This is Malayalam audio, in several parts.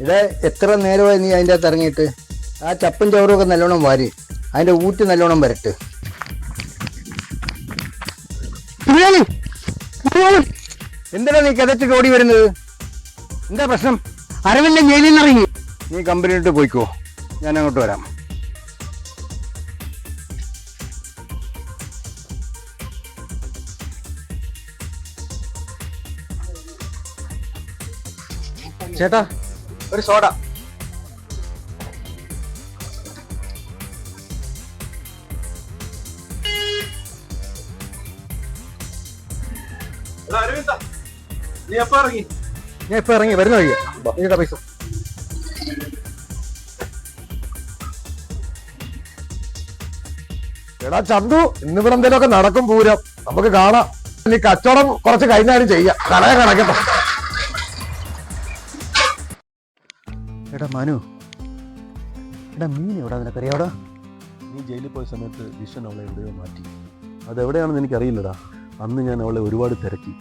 ഇവിടെ എത്ര നേരമായി നീ അതിന്റെ അകത്ത് ഇറങ്ങിയിട്ട്? ആ ചപ്പും ചവറും ഒക്കെ നല്ലോണം വാരി. അതിന്റെ ഊറ്റ് നല്ലോണം വരട്ട്. എന്തിനാ നീ കഥച്ചിട്ട് ഓടി വരുന്നത്? എന്താ പ്രശ്നം? അരവിന്ദ് ജയിലിൽ നിന്ന് ഇറങ്ങി. നീ കമ്പനിയിട്ട് പോയിക്കോ. ഞാൻ അങ്ങോട്ട് വരാം. ചേട്ടാ ഒരു സോഡ. നീ എപ്പോ ഇറങ്ങി? ഞാൻ ഇപ്പൊ ഇറങ്ങി വരുന്ന വഴിയാ പൈസ. എടാ ചന്തു ഇന്നിവിടെ എന്തെങ്കിലുമൊക്കെ നടക്കും പൂരം. നമുക്ക് കാണാം. ഇനി കച്ചവടം കുറച്ച് കഴിഞ്ഞാലും ചെയ്യാം. കടയെ കണക്കട്ടെ എടാ മനു. എടാ മീൻ എവിടാ നിനക്കറിയാവടാ നീ ജയിലിൽ പോയ സമയത്ത് വിഷൻ അവളെ എവിടെയോ മാറ്റി. അതെവിടെയാണെന്ന് എനിക്കറിയില്ലടാ. അന്ന് ഞാൻ അവളെ ഒരുപാട് തിരക്കി.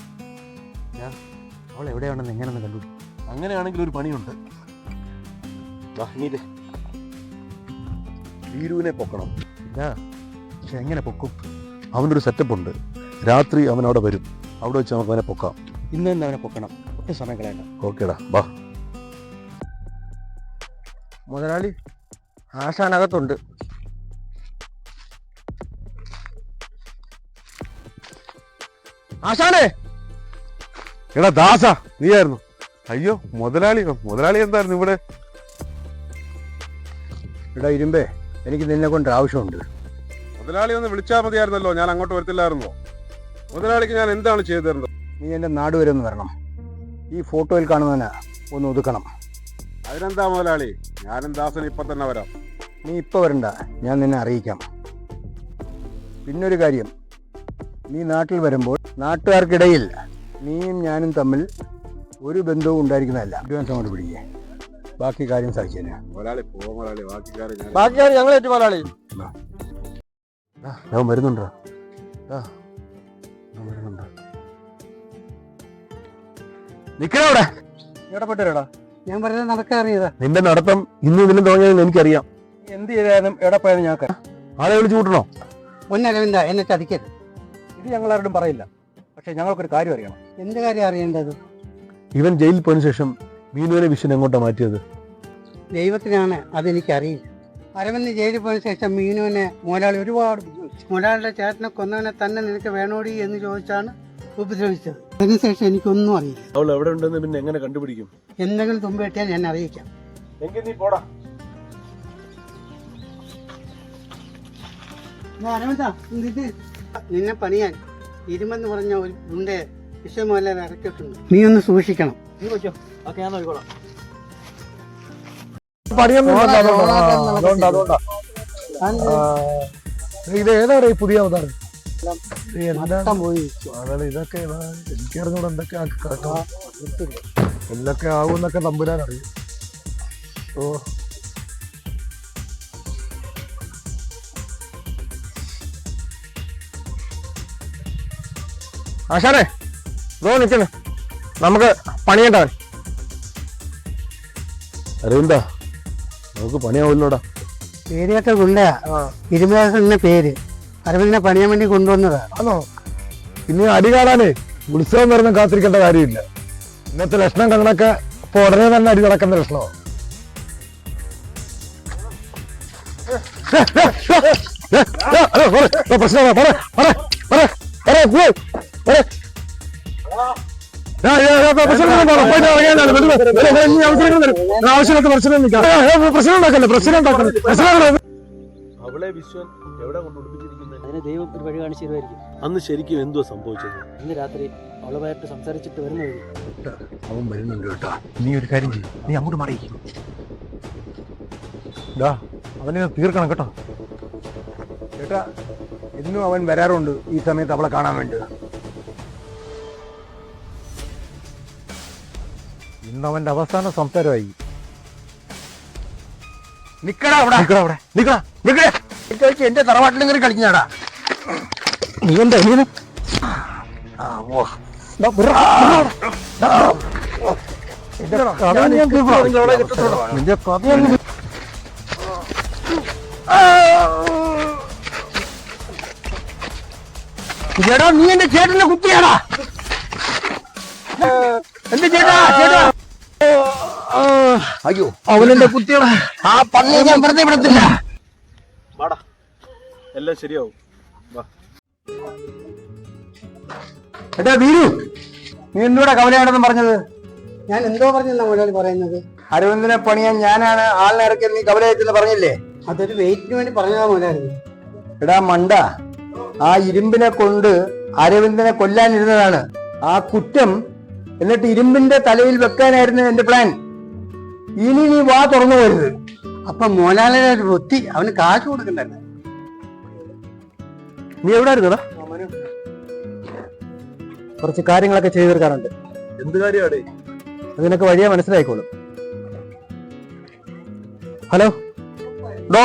അവൾ എവിടെയാണെന്ന് എങ്ങനെയാണ് കണ്ടു. അങ്ങനെയാണെങ്കിൽ ഒരു പണിയുണ്ട്. വീരുവിനെ പൊക്കണം. ഇല്ല പക്ഷെ എങ്ങനെ പൊക്കും? അവനൊരു സെറ്റപ്പ് ഉണ്ട്. രാത്രി അവൻ അവിടെ വരും. അവിടെ വെച്ച് നമുക്ക് അവനെ പൊക്കാം. ഇന്ന് തന്നെ അവനെ പൊക്കണം. ഒട്ടും സമയം കളയണ്ട. ഓക്കേടാ ബാ മുതലാളി ആശാനകത്തുണ്ട്. ആശാനേ! എടാ ദാസ നീയായിരുന്നു. അയ്യോ മുതലാളി മുതലാളി എന്തായിരുന്നു ഇവിടെ? എടാ ഇരുമ്പേ എനിക്ക് നിന്നെ കൊണ്ട് ആവശ്യമുണ്ട്. മുതലാളി ഒന്ന് വിളിച്ചാൽ മതിയായിരുന്നല്ലോ ഞാൻ അങ്ങോട്ട് വരത്തില്ലായിരുന്നോ. മുതലാളിക്ക് ഞാൻ എന്താണ് ചെയ്തു തരുന്നത്? നീ എന്റെ നാട് വരെ ഒന്ന് വരണം. ഈ ഫോട്ടോയിൽ കാണുന്നതിന് ഒന്ന് ഒതുക്കണം. അതിനെന്താ മുതലാളി? ഞാനും ദാസൻ ഇപ്പൊ തന്നെ വരാം. നീ ഇപ്പൊ വരണ്ട. ഞാൻ നിന്നെ അറിയിക്കാം. പിന്നൊരു കാര്യം. നീ നാട്ടിൽ വരുമ്പോൾ നാട്ടുകാർക്കിടയിൽ നീയും ഞാനും തമ്മിൽ ഒരു ബന്ധവും ഉണ്ടായിരിക്കുന്നതല്ല. അഡ്വാൻസ് അങ്ങോട്ട് പിടിക്കുക ബാക്കി കാര്യം സാധിച്ചു തരാം. മുതലാളി പോ മുതലാളി. ബാക്കി കാര്യം ഞാൻ ബാക്കി ഞങ്ങൾ ഏറ്റു മുതലാളി. അവൻ വരുന്നുണ്ടോ? വരുന്നുണ്ടോ? നിക്കണവിടെ ഇടപെട്ടരടാ ഞാൻ പറഞ്ഞത് നടക്കാറിയതാ നിന്റെ നടത്തം ഇന്ന് ഇതിലും തുടങ്ങിയതെന്ന് എനിക്കറിയാം. എന്ത് ചെയ്താലും എവിടെ പോയാലും ഞങ്ങൾക്ക് ആളെ വിളിച്ചു കൂട്ടണോ? ഒന്നരവിന്ദ എന്നെ ചതിക്കരുത്. ഇത് ഞങ്ങൾ ആരോടും പറയില്ല. പക്ഷെ ഞങ്ങൾക്കൊരു കാര്യം അറിയണം. എന്ത് കാര്യം അറിയേണ്ടത്? ഇവൻ ജയിലിൽ പോയതിനു ശേഷം മീനുവിനെ വിഷൻ എങ്ങോട്ടാ മാറ്റിയത്? ദൈവത്തിനാണ് അതെനിക്കറിയില്ല. അരവിന്ദ് ജയിലിൽ പോയതിനു ശേഷം മീനുവിനെ മോലാളി ഒരുപാട് ഉപദ്രവിച്ചു. മുതലാളിയുടെ ചേട്ടനെ കൊന്നവനെ തന്നെ നിനക്ക് വേണോടി എന്ന് ചോദിച്ചാണ് ഉപദ്രവിച്ചത്. അതിനുശേഷം എനിക്കൊന്നും അറിയില്ല. അവൾ എവിടെ ഉണ്ടെന്ന് പിന്നെ എങ്ങനെ കണ്ടുപിടിക്കും? എന്തെങ്കിലും തുമ്പ് കിട്ടിയാൽ ഞാൻ അറിയിക്കാം. എങ്കിൽ നീ പോടാ. അരവിന്ദ ഇത് നിന്നെ പണിയാൻ ഇരുമെന്ന് പറഞ്ഞ ഒരു ഉണ്ട് വിഷയമല്ല ഇറക്കിയിട്ടുണ്ട്. നീ ഒന്ന് സൂക്ഷിക്കണം. നീ വെച്ചോ ഓക്കെ ഞാൻ നോക്കിക്കോളാം. പണിയൊന്നും ഇത് ഏതാണ് ഈ പുതിയ അവതാരം? അതാണ് ഇതൊക്കെ എന്തൊക്കെ. എന്തൊക്കെ ആവും എന്നൊക്കെ തമ്പുരാൻ അറിയും ഓ. ആശാനെ ഇതോ നിൽക്കുന്നു നമുക്ക് പണിയുണ്ടാവൻ അരവിന്ദ നമുക്ക് പണിയാവില്ലോടാ. പേരൊക്കെ ഗുണ്ടയാ. ഇരുമേശൻ എന്ന പേര്. അരവിന്ദിനെ പണിയാൻ വേണ്ടി കൊണ്ടുവന്നതാണ്. ആണോ? പിന്നെ അടി കാണാനേ ഉത്സവം വരുന്ന കാത്തിരിക്കേണ്ട കാര്യമില്ല. ഇന്നത്തെ ലക്ഷണം കണക്കെ ഇപ്പൊ ഉടനെ തന്നെ അടി നടക്കുന്ന ലക്ഷണോ പ്രശ്നമാണ് പറ പറ പറ പറ പറ ആവശ്യമില്ലാത്ത പ്രശ്നം പ്രശ്നം ഉണ്ടാക്കല്ലേ പ്രശ്നം ഉണ്ടാക്കല്ലേ പ്രശ്നം. അവളെ വിശ്വൻ എവിടെ കൊണ്ടുപിടിപ്പിച്ചു അതിന് ദൈവം ഒരു വഴി കാണിച്ചു തരുമായിരിക്കും. അന്ന് ശരിക്കും എന്തോ സംഭവിച്ചത്? ഇന്ന് രാത്രി അവളുമായിട്ട് സംസാരിച്ചിട്ട് വരുന്ന വഴി. അവൻ വരുന്നുണ്ട് കേട്ടോ. നീ ഒരു കാര്യം ചെയ്യും. നീ അങ്ങോട്ട് മാറി. അവനെ തീർക്കണം കേട്ടോ. കേട്ടാ ഇന്നും അവൻ വരാറുണ്ട് ഈ സമയത്ത് അവളെ കാണാൻ വേണ്ടി. ഇന്ന് അവന്റെ അവസാന സംസാരമായി. നിക്കടാ അവിടെ. നിക്കടാ അവിടെ. നിക്കടാ നിക്കടേ. എന്റെ തറവാട്ടിലെങ്കിലും കളിക്കാടാ കളിക്കുന്നതാടാ. നീ എന്താ നീ ഇത്? ആ ഓ ഡാ, വിട്രാ, വിട്രാ. ഡാ. ഞാൻ ഞാൻ തീർക്കാം. നിന്റെ നീ എന്റെ ചേട്ടനെ കുത്തിയാടാ എന്റെ ചേട്ടാ ചേട്ടാ അയ്യോ അവനെന്റെ കുത്തിയടാ ആ പന്നി ഞാൻ വെറുതെ വിടത്തില്ല വാടാ എല്ലാം ശരിയാവും വാ എടാ വീരു നീ എന്തുകൂടെ കവലയാണെന്ന് പറഞ്ഞത്? ഞാൻ എന്തോ പറഞ്ഞെന്നാ മുതലാളി പറയുന്നത്. അരവിന്ദനെ പണിയാൻ ഞാനാണ് ആളിനെ ഇറക്കി നീ കവലയച്ചെന്ന് പറഞ്ഞില്ലേ? അതൊരു വെയിറ്റിന് വേണ്ടി പറഞ്ഞതാ മുതലാളി. എടാ മണ്ട. ആ ഇരുമ്പിനെ കൊണ്ട് അരവിന്ദനെ കൊല്ലാനിരുന്നതാണ്. ആ കുറ്റം എന്നിട്ട് ഇരുമ്പിന്റെ തലയിൽ വെക്കാനായിരുന്നു എന്റെ പ്ലാൻ ഇനി നീ വാ തുറന്നു പോരുത്. അപ്പൊ മോനാലിനെ ഒരു വൃത്തി അവന് കാശ് കൊടുക്കണ്ടല്ലേ നീ എവിടെ ആയിരുന്നടാ കുറച്ച് കാര്യങ്ങളൊക്കെ ചെയ്തു തീർക്കാറുണ്ട് എന്ത് കാര്യമാണ്? അതിനൊക്കെ വഴിയെ മനസ്സിലായിക്കോളും. ഹലോ? ഡോ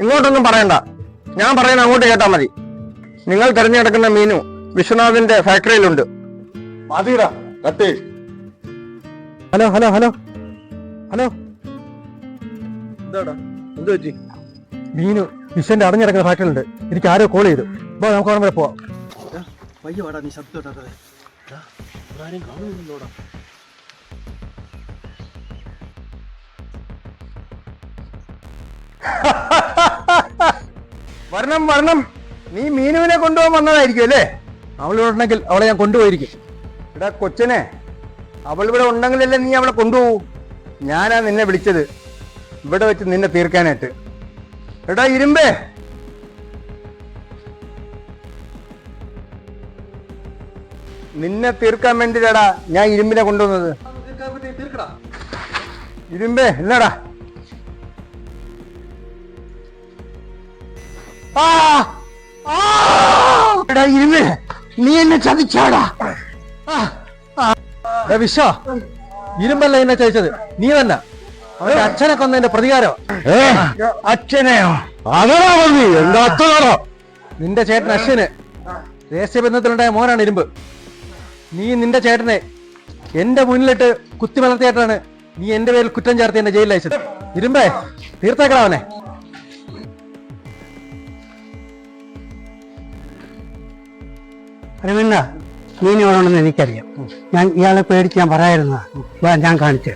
ഇങ്ങോട്ടൊന്നും പറയണ്ട. ഞാൻ പറയുന്ന അങ്ങോട്ട് കേട്ടാ മതി. നിങ്ങൾ തിരഞ്ഞെടുക്കുന്ന മീനു വിശ്വനാഥിന്റെ ഫാക്ടറിയിലുണ്ട്. മതിടാ കട്ടേ ഹലോ ഹലോ ഹലോ. ഹലോ. എന്താടാ? എന്ത് പറ്റി? മീനു വിശ്വന്റെ അടഞ്ഞിടക്കുന്ന ഫാക്ടറിയിലുണ്ട്. എനിക്ക് ആരോ കോൾ ചെയ്തു. നമുക്ക് അവിടെ വരെ പോവാം. വയ്യ വാടാ നീ ശബ്ദം വരണം വരണം. നീ മീനുവിനെ കൊണ്ടുപോകാൻ വന്നതായിരിക്കും അല്ലേ? അവളിവിടെ അവളെ ഞാൻ കൊണ്ടുപോയിരിക്കും. എടാ കൊച്ചനെ അവൾ ഇവിടെ ഉണ്ടെങ്കിലല്ലേ നീ അവളെ കൊണ്ടുപോകൂ. ഞാനാ നിന്നെ വിളിച്ചത്. ഇവിടെ വെച്ച് നിന്നെ തീർക്കാനായിട്ട്. എടാ ഇരുമ്പേ. നിന്നെ തീർക്കാൻ വേണ്ടിയിട്ടാടാ ഞാൻ ഇരുമ്പിനെ കൊണ്ടുവന്നത്. ഇരുമ്പേ ഇല്ലടാ. ഇരുമ്പേ നീ എന്നെ ചതിച്ചാടാ. വിശ്വ ഇരുമ്പല്ല എന്നെ ചതിച്ചത്. നീ തന്നെ. അവന്റെ അച്ഛനെ കൊന്നതിന്റെ പ്രതികാരം? അച്ഛനെയോ? അതാ നിന്റെ ചേട്ടൻ അശ്വന്. രഹസ്യബന്ധത്തിലുണ്ടായ മോനാണ് ഇരുമ്പ്. നീ നിന്റെ ചേട്ടനെ എന്റെ മുന്നിലിട്ട് കുത്തി വളർത്തിയായിട്ടാണ് നീ എന്റെ പേരിൽ കുറ്റം ചേർത്ത് എന്നെ ജയിലിൽ അയച്ചത്. ഇരുമ്പേ തീർത്തേക്കണവനെ അരവിന്ദ നീ ഉണ്ടെന്ന് എനിക്കറിയാം. ഞാൻ ഇയാളെ പേടിച്ച് ഞാൻ പറയായിരുന്നു ഞാൻ കാണിച്ചു